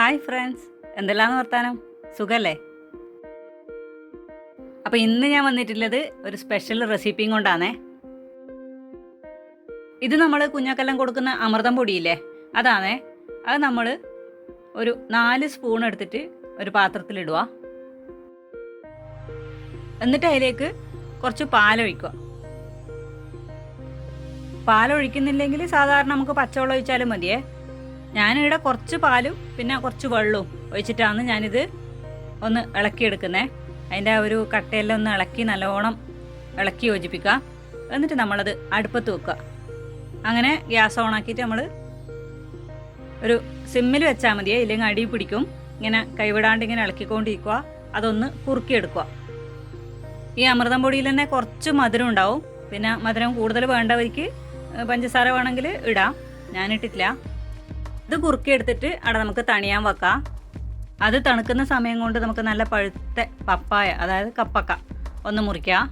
Hi friends. എന്തെല്ലാന്ന് വർത്താനം? സുഖല്ലേ? അപ്പോൾ ഇന്ന് ഞാൻ വന്നിട്ടുള്ളത് ഒരു സ്പെഷ്യൽ റെസിപ്പിയും കൊണ്ടാണേ. ഇത് നമ്മൾ കുഞ്ഞാക്കെല്ലാം കൊടുക്കുന്ന അമൃതം പൊടിയില്ലേ? അതാണേ. അത് നമ്മൾ ഒരു നാല് സ്പൂൺ എടുത്തിട്ട് ഒരു പാത്രത്തിലിടുക. എന്നിട്ട് അതിലേക്ക് കുറച്ച് പാലൊഴിക്കുക. പാലൊഴിക്കുന്നില്ലെങ്കിൽ സാധാരണ നമുക്ക് പച്ചവെള്ളം ഒഴിച്ചാലും മതിയേ. ഞാനിവിടെ കുറച്ച് പാലും പിന്നെ കുറച്ച് വെള്ളവും ഒഴിച്ചിട്ടാണ് ഞാനിത് ഒന്ന് ഇളക്കിയെടുക്കുന്നത് അതിന്റെ ഒരു കട്ടയെല്ലാം ഒന്ന് ഇളക്കി നല്ലോണം ഇളക്കി യോജിപ്പിക്കുക. എന്നിട്ട് നമ്മളത് അടുപ്പത്ത് വെക്കുക. അങ്ങനെ ഗ്യാസ് ഓണാക്കിയിട്ട് നമ്മൾ ഒരു സിമ്മിൽ വെച്ചാൽ മതിയേ ഇല്ലെങ്കിൽ അടി പിടിക്കും. ഇങ്ങനെ കൈവിടാണ്ട് ഇങ്ങനെ ഇളക്കിക്കൊണ്ടിരിക്കുക. അതൊന്ന് കുറുക്കിയെടുക്കുക. ഈ അമൃതം പൊടിയിൽ തന്നെ കുറച്ച് മധുരം ഉണ്ടാവും. പിന്നെ മധുരം കൂടുതൽ വേണ്ടവർക്ക് പഞ്ചസാര വേണമെങ്കിൽ ഇടാം. ഞാനിട്ടിട്ടില്ല. ഇത് കുറുക്കിയെടുത്തിട്ട് അവിടെ നമുക്ക് തണിയാൻ വെക്കാം. അത് തണുക്കുന്ന സമയം കൊണ്ട് നമുക്ക് നല്ല പഴുത്ത പപ്പായ അതായത് കപ്പക്ക ഒന്ന് മുറിക്കാം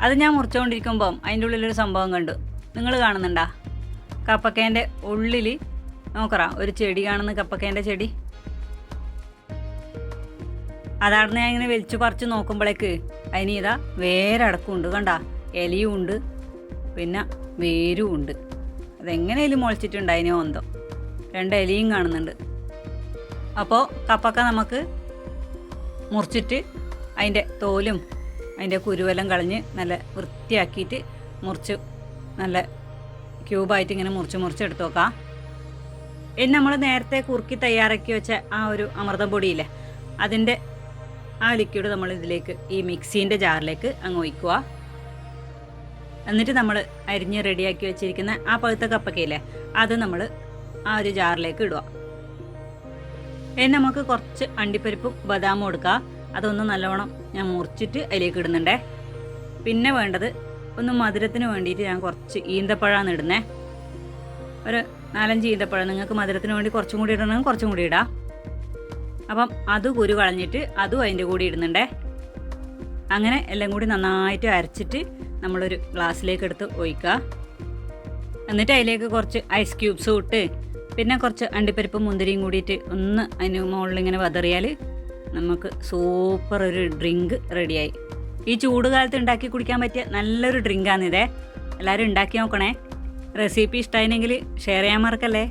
അത് ഞാൻ മുറിച്ചുകൊണ്ടിരിക്കുമ്പം അതിന്റെ ഉള്ളിലൊരു സംഭവം കണ്ടു. നിങ്ങൾ കാണുന്നുണ്ടാ? കപ്പക്കേന്റെ ഉള്ളിൽ നോക്കറാം ഒരു ചെടി കാണുന്ന കപ്പക്കേന്റെ ചെടി. അതാണ് ഞാൻ ഇങ്ങനെ വലിച്ചു പറിച്ച് നോക്കുമ്പോഴേക്ക് അതിന് ഇതാ വേരടക്കമുണ്ട് കണ്ട? ഇലയും ഉണ്ട് പിന്നെ വേരും ഉണ്ട്. അതെങ്ങനെയും മുളച്ചിട്ടുണ്ട് അതിനെ ഒന്തോ രണ്ട് ഇലയും കാണുന്നുണ്ട്. അപ്പോൾ കപ്പക്ക നമുക്ക് മുറിച്ചിട്ട് അതിന്റെ തോലും അതിന്റെ കുരുവെല്ലാം കളഞ്ഞ് നല്ല വൃത്തിയാക്കിയിട്ട് മുറിച്ച് നല്ല ക്യൂബായിട്ട് ഇങ്ങനെ മുറിച്ച് മുറിച്ച് എടുത്ത് നോക്കാം ഇനി നമ്മൾ നേരത്തെ കുറുക്കി തയ്യാറാക്കി വെച്ച ആ ഒരു അമൃതം പൊടിയില്ലേ അതിന്റെ ആ ലിക്വിഡ് നമ്മൾ ഇതിലേക്ക് ഈ മിക്സീന്റെ ജാറിലേക്ക് അങ്ങ് ഒഴിക്കുക. എന്നിട്ട് നമ്മൾ അരിഞ്ഞ് റെഡിയാക്കി വെച്ചിരിക്കുന്ന ആ പഴുത്ത കപ്പക്കയില്ലേ അത് നമ്മൾ ആ ഒരു ജാറിലേക്ക് ഇടുക. ഇനി നമുക്ക് കുറച്ച് അണ്ടിപ്പരിപ്പും ബദാമും എടുക്കുക അതൊന്ന് നല്ലോണം ഞാൻ മുറിച്ചിട്ട് അതിലേക്ക് ഇടുന്നുണ്ടേ. പിന്നെ വേണ്ടത് ഒന്ന് മധുരത്തിന് വേണ്ടിയിട്ട് ഞാൻ കുറച്ച് ഈന്തപ്പഴമാണ് ഇടുന്നേ. ഒരു നാലഞ്ച് ഈന്തപ്പഴം. നിങ്ങൾക്ക് മധുരത്തിന് വേണ്ടി കുറച്ചും കൂടി ഇടണമെങ്കിൽ കുറച്ചും കൂടി ഇടാം. അപ്പം അത് കുരു കളഞ്ഞിട്ട് അതും അതിന്റെ കൂടി ഇടുന്നുണ്ടേ. അങ്ങനെ എല്ലാം കൂടി നന്നായിട്ട് അരച്ചിട്ട് നമ്മളൊരു ഗ്ലാസ്സിലേക്ക് എടുത്ത് ഒഴിക്കുക. എന്നിട്ട് അതിലേക്ക് കുറച്ച് ഐസ് ക്യൂബ്സും ഇട്ട് പിന്നെ കുറച്ച് അണ്ടിപ്പരിപ്പ് മുന്തിരിയും കൂടിയിട്ട് ഒന്ന് അതിന് മുകളിൽ ഇങ്ങനെ വതറിയാൽ നമുക്ക് സൂപ്പർ ഒരു ഡ്രിങ്ക് റെഡിയായി ഈ ചൂട് കാലത്ത് ഉണ്ടാക്കി കുടിക്കാൻ പറ്റിയ നല്ലൊരു ഡ്രിങ്കാണിതേ എല്ലാവരും ഉണ്ടാക്കി നോക്കണേ. റെസിപ്പി ഇഷ്ടമായിരുന്നെങ്കിൽ ഷെയർ ചെയ്യാൻ മറക്കല്ലേ?